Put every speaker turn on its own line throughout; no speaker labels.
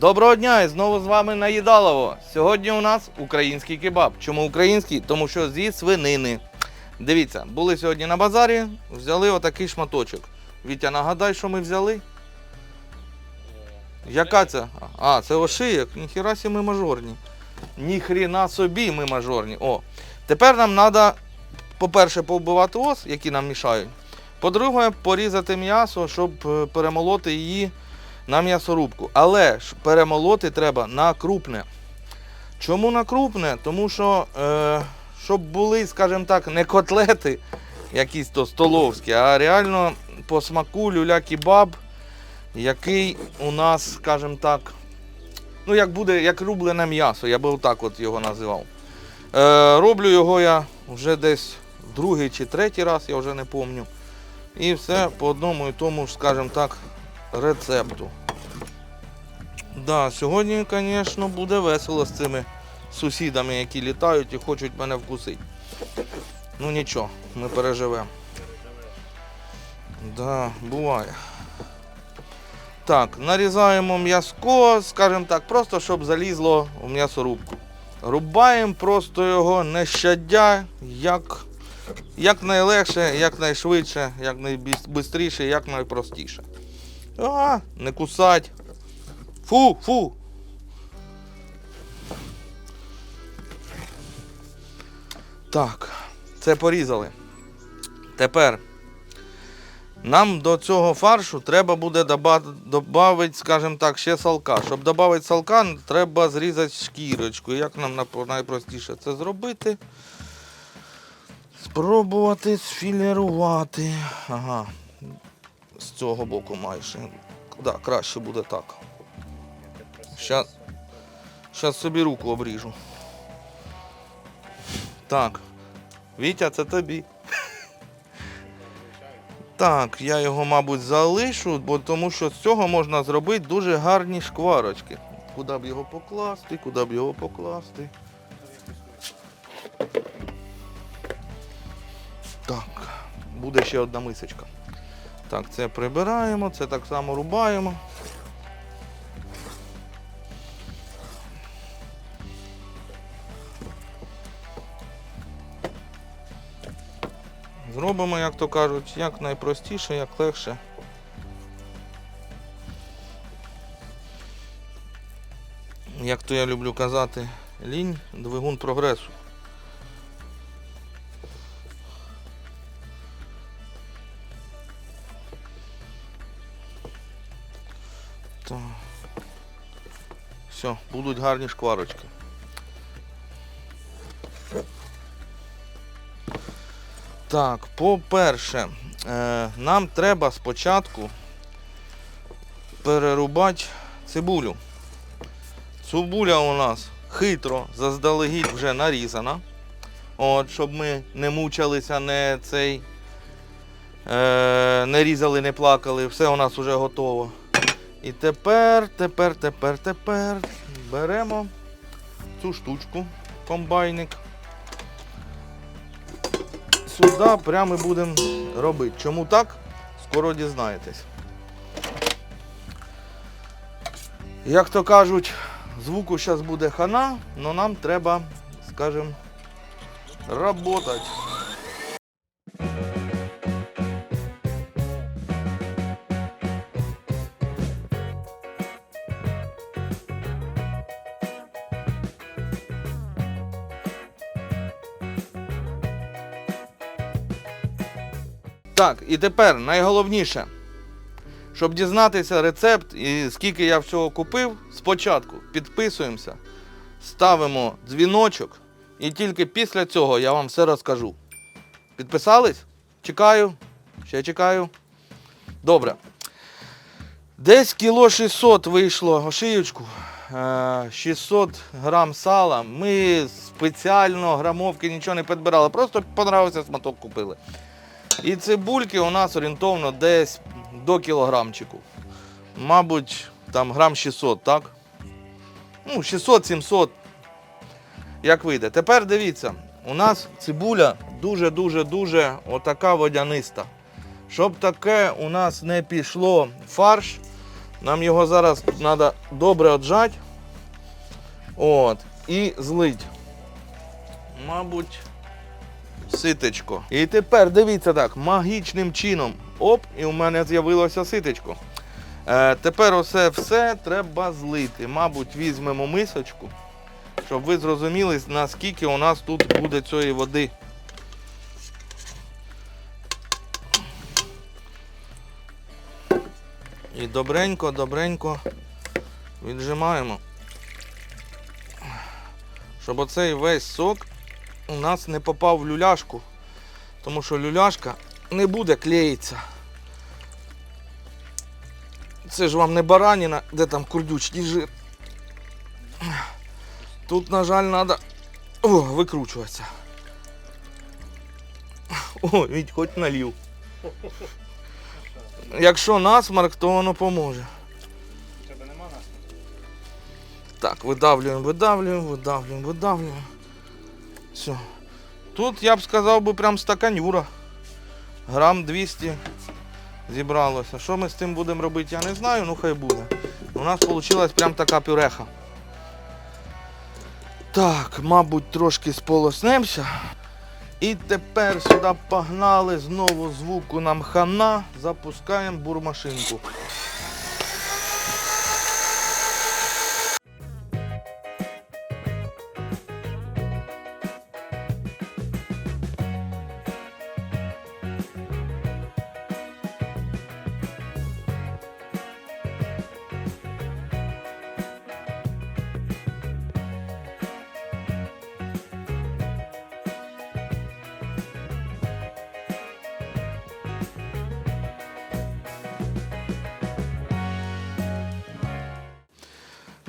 Доброго дня і знову з вами Наїдалово. Сьогодні у нас український кебаб. Чому український? Тому що зі свинини. Дивіться, були сьогодні на базарі, взяли отакий шматочок. Вітя, нагадай, що ми взяли? Яка це? А, це ошиєк. Ніхіра сі ми мажорні. Ніхріна собі ми мажорні. О. Тепер нам треба, по-перше, повбивати ос, які нам мішають. По-друге, порізати м'ясо, щоб е, перемолоти її на м'ясорубку. Але ж перемолоти треба на крупне. Чому на крупне? Тому що, е, щоб були, скажімо так, не котлети, якісь то столовські, а реально по смаку люля-кебаб, який у нас, скажімо так, ну як буде, як рублене м'ясо, я би отак от його називав. Е, роблю його я вже десь другий чи третій раз, я вже не пам'ятаю. І все по одному і тому ж, скажімо так, рецепту. Да, сьогодні, звісно, буде весело з цими сусідами, які літають і хочуть мене вкусити. Ну нічого, ми переживемо. Да, буває. Так, нарізаємо м'язко, скажімо так, просто щоб залізло в м'ясорубку. Рубаємо просто його не щадя, як, як найлегше, як найшвидше, як найбистріше, як найпростіше. А, не кусать. Фу, фу. Так, це порізали. Тепер нам до цього фаршу треба буде додати, скажімо так, ще салка. Щоб додати салка, треба зрізати шкірочку. Як нам найпростіше це зробити? Спробувати сфілірувати. Ага. З цього боку майже. Да, краще буде так. Щас собі руку обріжу. Так. Вітя, це тобі. Так, я його, мабуть, залишу, бо тому що з цього можна зробити дуже гарні шкварочки. Куди б його покласти, куди б його покласти. Так, буде ще одна мисочка. Так, це прибираємо, це так само рубаємо. Зробимо, як то кажуть, як найпростіше, як легше. Як то я люблю казати, лінь двигун прогресу. Так. Все, будуть гарні шкварочки. Так, по-перше, е, нам треба спочатку перерубати цибулю. Цибуля у нас хитро, заздалегідь вже нарізана. От, щоб ми не мучилися, не цей, е, не різали, не плакали, все у нас вже готово. І тепер, тепер, тепер, тепер беремо цю штучку, комбайник. Сюди прямо будемо робити. Чому так? Скоро дізнаєтесь. Як то кажуть, звуку зараз буде хана, але нам треба, скажімо, працювати. Так, і тепер найголовніше, щоб дізнатися рецепт і скільки я всього купив, спочатку підписуємося, ставимо дзвіночок, і тільки після цього я вам все розкажу. Підписались? Чекаю. Ще чекаю. Добре. Десь кіло 600 вийшло ошиючку. е, 600 грам сала. Ми спеціально грамовки нічого не підбирали, просто понравився сматок купили. І цибульки у нас орієнтовно десь до кілограмчику. Мабуть, там грам 600, так? Ну, 600-700. Як вийде. Тепер дивіться, у нас цибуля дуже-дуже-дуже отака водяниста. Щоб таке у нас не пішло фарш, Нам його зараз треба добре отжати. От. І злить. Мабуть, ситечко. І тепер дивіться так, магічним чином. Оп, і у мене з'явилося ситечко. Е, тепер оце все треба злити. Мабуть, візьмемо мисочку, щоб ви зрозуміли, наскільки у нас тут буде цієї води. І добренько, добренько віджимаємо. Щоб оцей весь сок у нас не попав в люляшку. Тому що люляшка не буде клеїтися. Це ж вам не бараніна, де там курдючний жир. Тут, на жаль, треба О, викручуватися. О, від хоч налів. Якщо насмарк, то воно поможе.
У тебе нема нас?
Так, видавлюємо, видавлюємо, видавлюємо, видавлюємо. Все. Тут я б сказав би прям стаканюра. Грам 200 зібралося. Що ми з цим будемо робити, я не знаю, ну хай буде. У нас вийшла прям така пюреха. Так, мабуть, трошки сполоснемося. І тепер сюди погнали знову звуку нам хана. Запускаємо бурмашинку.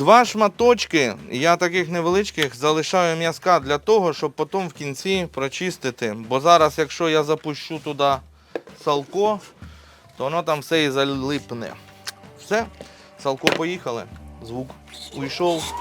Два шматочки, я таких невеличких, залишаю м'язка для того, щоб потім в кінці прочистити. Бо зараз, якщо я запущу туди салко, то воно там все і залипне. Все, салко поїхали. Звук уйшов.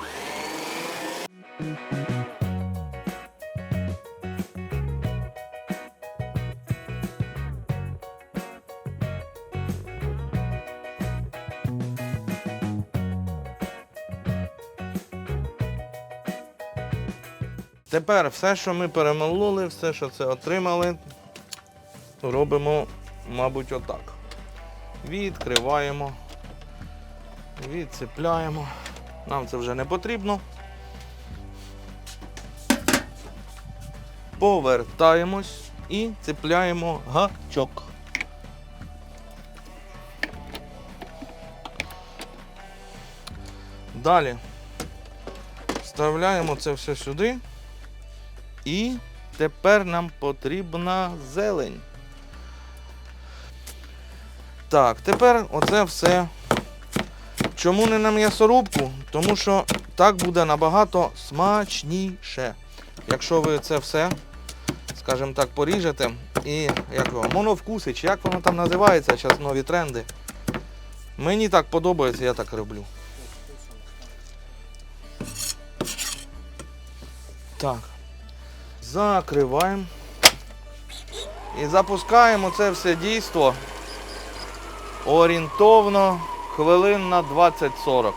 Тепер все, що ми перемололи, все, що це отримали, робимо, мабуть, отак. Відкриваємо, відцепляємо. Нам це вже не потрібно. Повертаємось і цепляємо гачок. Далі вставляємо це все сюди. І тепер нам потрібна зелень. Так, тепер оце все. Чому не на м'ясорубку? Тому що так буде набагато смачніше. Якщо ви це все, скажімо так, поріжете і як його, моновкуси, чи як воно там називається, зараз нові тренди. Мені так подобається, я так роблю. Так. Закриваємо. І запускаємо це все дійство орієнтовно хвилин на 20-40.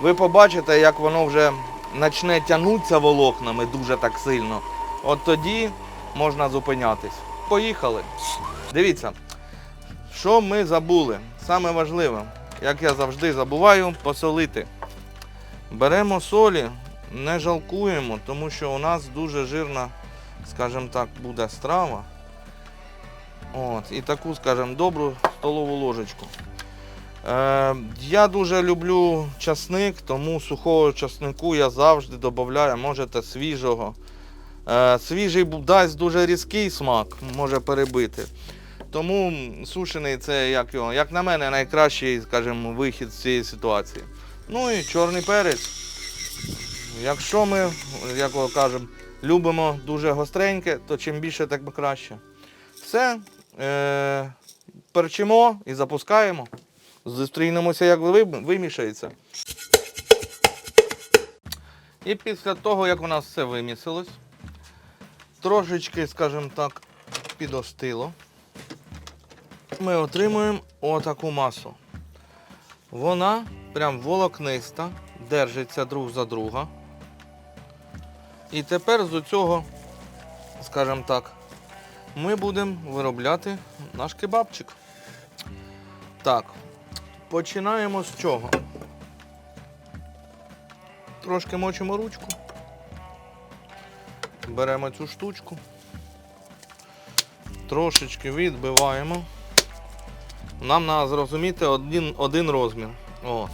Ви побачите, як воно вже почне тягнутися волокнами дуже так сильно. От тоді можна зупинятись. Поїхали. Дивіться, що ми забули. Саме важливе, як я завжди забуваю, посолити. Беремо солі, не жалкуємо, тому що у нас дуже жирна, скажімо так, буде страва. От, і таку, скажімо, добру столову ложечку. Е, я дуже люблю часник, тому сухого часнику я завжди додаю, можете свіжого. Е, свіжий дасть дуже різкий смак, може перебити. Тому сушений це, як, його, як на мене, найкращий, скажімо, вихід з цієї ситуації. Ну і чорний перець. Якщо ми, як кажемо, любимо дуже гостреньке, то чим більше, так би краще. Все, е, перчимо і запускаємо. Зустрінемося, як вимішається. І після того, як у нас все вимісилось, трошечки, скажімо так, підостило, ми отримуємо отаку масу. Вона прям волокниста, держиться друг за друга. І тепер з цього, скажімо так, ми будемо виробляти наш кебабчик. Так, починаємо з чого? Трошки мочимо ручку. Беремо цю штучку. Трошечки відбиваємо. Нам треба зрозуміти один, один розмір. От.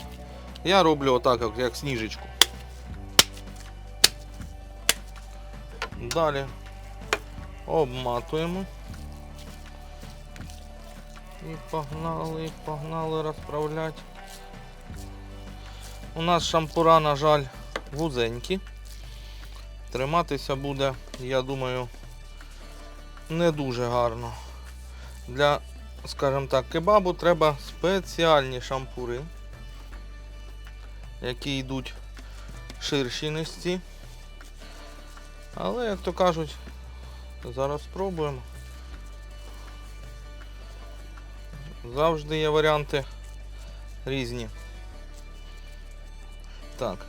Я роблю отак, як сніжечку. Далі обматуємо. І погнали, погнали розправляти. У нас шампура, на жаль, вузенькі. Триматися буде, я думаю, не дуже гарно. Для, скажімо так, кебабу треба спеціальні шампури, які йдуть ширші ніж ці. Але, як то кажуть, зараз спробуємо. Завжди є варіанти різні. Так.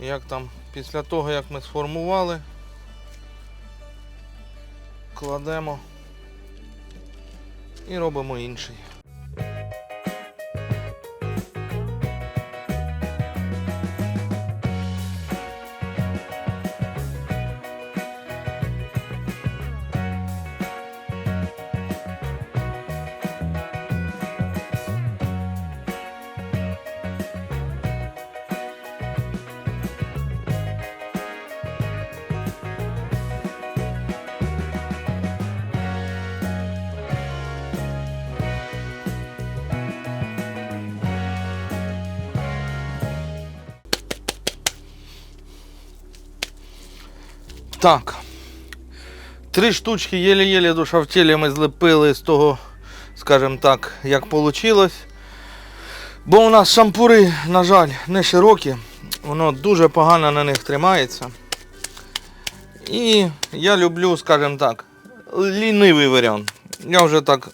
Як там після того, як ми сформували, кладемо і робимо інший. Так. Три штучки єле-єле душа в тілі ми злепили з того, скажімо так, як вийшло. Бо у нас шампури, на жаль, не широкі, воно дуже погано на них тримається. І я люблю, скажімо так, лінивий варіант. Я вже так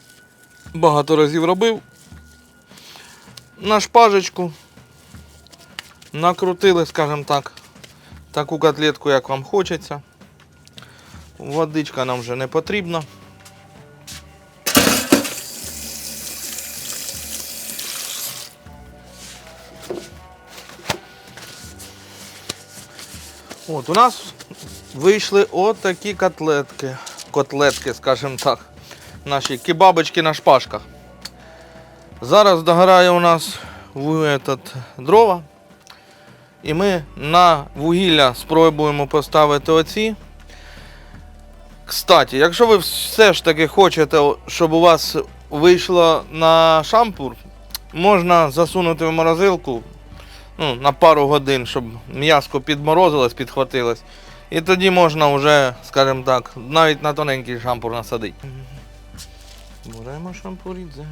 багато разів робив. На шпажечку накрутили, скажімо так, таку котлетку, як вам хочеться. Водичка нам вже не потрібна. От у нас вийшли отакі котлетки. Котлетки, скажімо так. Наші кебабочки на шпажках. Зараз догорає у нас этот, дрова. І ми на вугілля спробуємо поставити оці. Кстати, якщо ви все ж таки хочете, щоб у вас вийшло на шампур, можна засунути в морозилку ну, на пару годин, щоб м'яско підморозилось, підхватилось. І тоді можна вже, скажімо так, навіть на тоненький шампур насадити. Беремо шампурідзе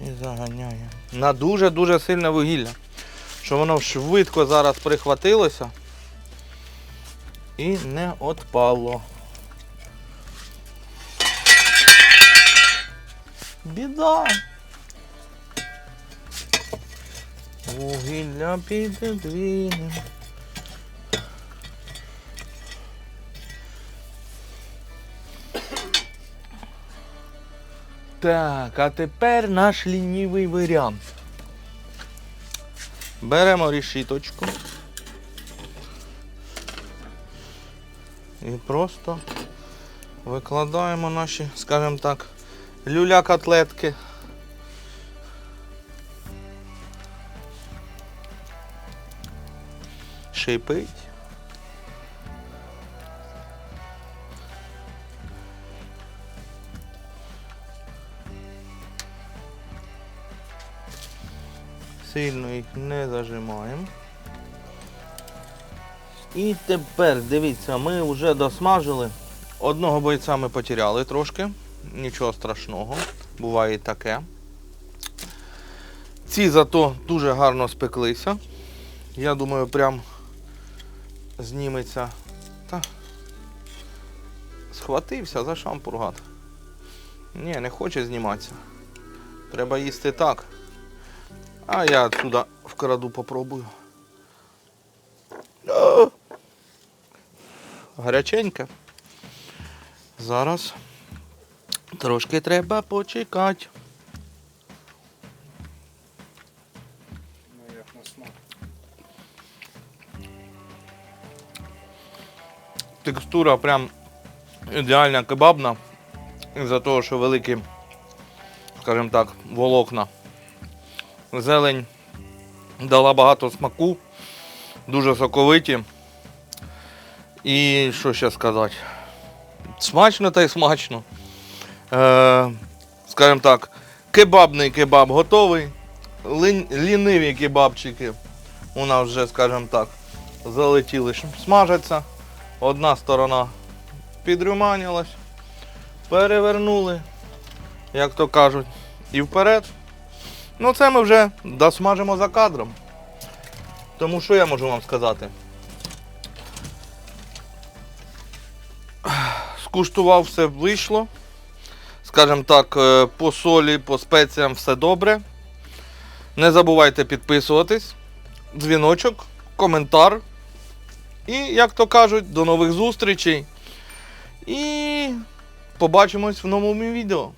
і заганяємо. На дуже-дуже сильне вугілля. Щоб воно швидко зараз прихватилося і не отпало. Біда. Вугілля піддвінем. Так, а тепер наш лінівий варіант. Беремо рішіточку. І просто викладаємо наші, скажімо так, люля-котлетки. Шипить. Сильно їх не зажимаємо. І тепер дивіться, ми вже досмажили. Одного бойця ми потеряли трошки. Нічого страшного, буває таке. Ці зато дуже гарно спеклися. Я думаю, прям зніметься. Та схватився за шампур гад. Ні, не хоче зніматися. Треба їсти так. А я отсюда вкраду попробую. Гаряченьке. Зараз трошки треба почекати. Текстура прям ідеальна кебабна. Із-за того, що великі, скажімо так, волокна. Зелень дала багато смаку, дуже соковиті. І що ще сказати? Смачно та й смачно. Е, скажімо так, кебабний кебаб готовий. Лін- ліниві кебабчики у нас вже, скажімо так, залетіли смажаться. Одна сторона підруманилась, перевернули, як то кажуть, і вперед. Ну це ми вже досмажимо за кадром. Тому що я можу вам сказати? Скуштував все вийшло. Скажімо так, е, по солі, по спеціям все добре. Не забувайте підписуватись, дзвіночок, коментар. І, як то кажуть, до нових зустрічей. І побачимось в новому відео.